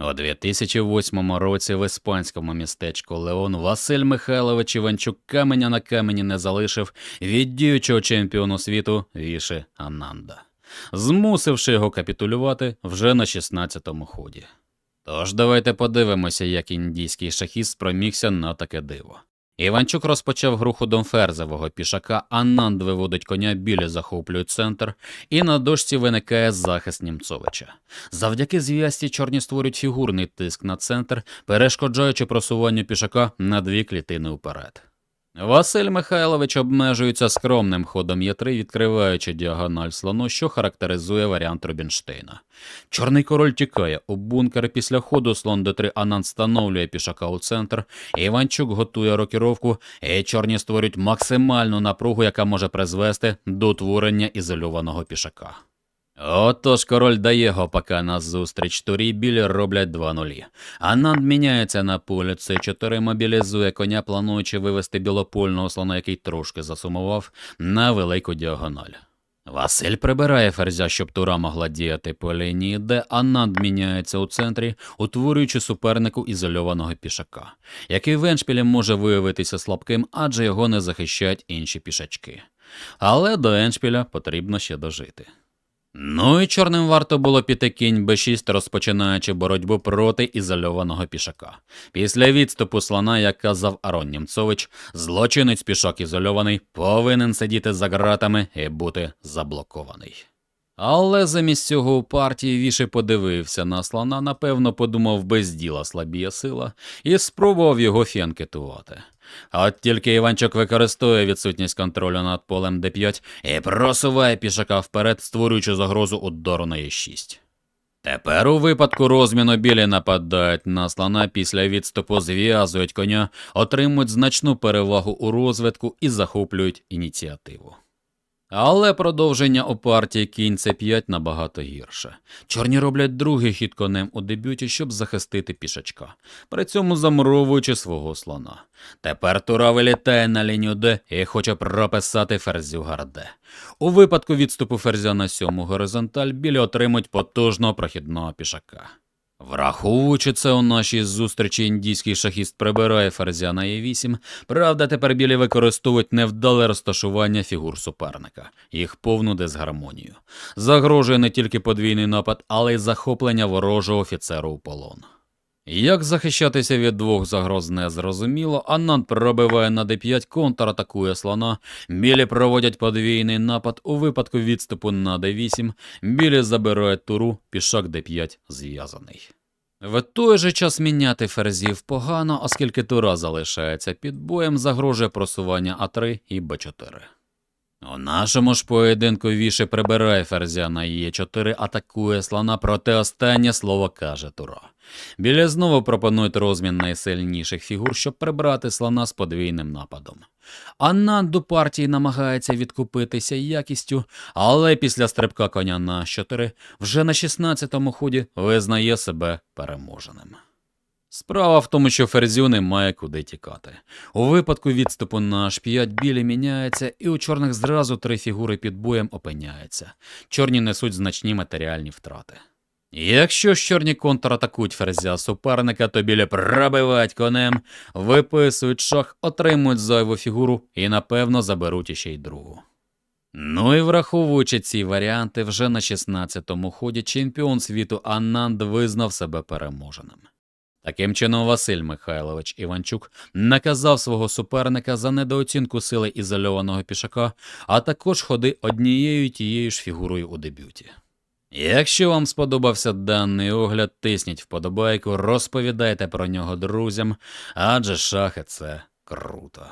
У 2008 році в іспанському містечку Леон Василь Михайлович Іванчук каменя на камені не залишив від діючого чемпіону світу віше Ананда, змусивши його капітулювати вже на 16-му ході. Тож давайте подивимося, як індійський шахіст спромігся на таке диво. Іванчук розпочав гру ходом ферзевого пішака, Ананд виводить коня, білі захоплюють центр, і на дошці виникає захист Німцовича. Завдяки зв'язці чорні створюють фігурний тиск на центр, перешкоджаючи просуванню пішака на дві клітини вперед. Василь Михайлович обмежується скромним ходом Є3, відкриваючи діагональ слону, що характеризує варіант Рубінштейна. Чорний король тікає у бункер після ходу слон d3 Анан встановлює пішака у центр, Іванчук готує рокіровку, і чорні створюють максимальну напругу, яка може призвести до утворення ізольованого пішака. Отож король дає гопака на зустріч турі, білі роблять 2 нулі. Ананд міняється на полі С4, мобілізує коня, плануючи вивести білопольного слона, який трошки засумував, на велику діагональ. Василь прибирає ферзя, щоб тура могла діяти по лінії, де Ананд міняється у центрі, утворюючи супернику ізольованого пішака, який в еншпілі може виявитися слабким, адже його не захищають інші пішачки. Але до еншпіля потрібно ще дожити. Ну і чорним варто було піти кінь Б6, розпочинаючи боротьбу проти ізольованого пішака. Після відступу слона, як казав Арон Німцович, злочинець пішок ізольований повинен сидіти за ґратами і бути заблокований. Але замість цього у партії Віші подивився на слона, напевно, подумав без діла слабіє сила, і спробував його фіанкетувати. От тільки Іванчук використовує відсутність контролю над полем d5 і просуває пішака вперед, створюючи загрозу удару на e6. Тепер у випадку розміну білі нападають на слона після відступу, зв'язують коня, отримують значну перевагу у розвитку і захоплюють ініціативу. Але продовження у партії кінь С5 набагато гірше. Чорні роблять другий хід конем у дебюті, щоб захистити пішачка, при цьому замуровуючи свого слона. Тепер Тура вилітає на лінію Д і хоче прописати ферзю гарде. У випадку відступу ферзя на сьому горизонталь білі отримують потужного прохідного пішака. Враховуючи це у нашій зустрічі, індійський шахіст прибирає ферзя на Е8, правда, тепер білі використовують невдале розташування фігур суперника, їх повну дисгармонію. Загрожує не тільки подвійний напад, але й захоплення ворожого офіцера у полон. Як захищатися від двох загроз не зрозуміло, Ананд пробиває на d5, контратакує слона, білі проводять подвійний напад у випадку відступу на d8, білі забирають туру, пішак d5 зв'язаний. В той же час міняти ферзів погано, оскільки тура залишається під боєм, загрожує просування А3 і Б4. У нашому ж поєдинку Віше прибирає ферзя на Е4, атакує слона, проте останнє слово каже Тура. Біля знову пропонують розмін найсильніших фігур, щоб прибрати слона з подвійним нападом. Аннан до партії намагається відкупитися якістю, але після стрибка коня на 4 вже на 16-му ході визнає себе переможеним. Справа в тому, що ферзю немає куди тікати. У випадку відступу на h5 білі міняється, і у чорних зразу три фігури під боєм опиняються. Чорні несуть значні матеріальні втрати. Якщо ж чорні контратакують ферзя суперника, то білі пробивають конем, виписують шах, отримують зайву фігуру і, напевно, заберуть іще й другу. Ну і враховуючи ці варіанти, вже на 16-му ході чемпіон світу Аннанд визнав себе переможеним. Таким чином, Василь Михайлович Іванчук наказав свого суперника за недооцінку сили ізольованого пішака, а також ходи однією тією ж фігурою у дебюті. Якщо вам сподобався даний огляд, тисніть вподобайку, розповідайте про нього друзям, адже шахи це круто.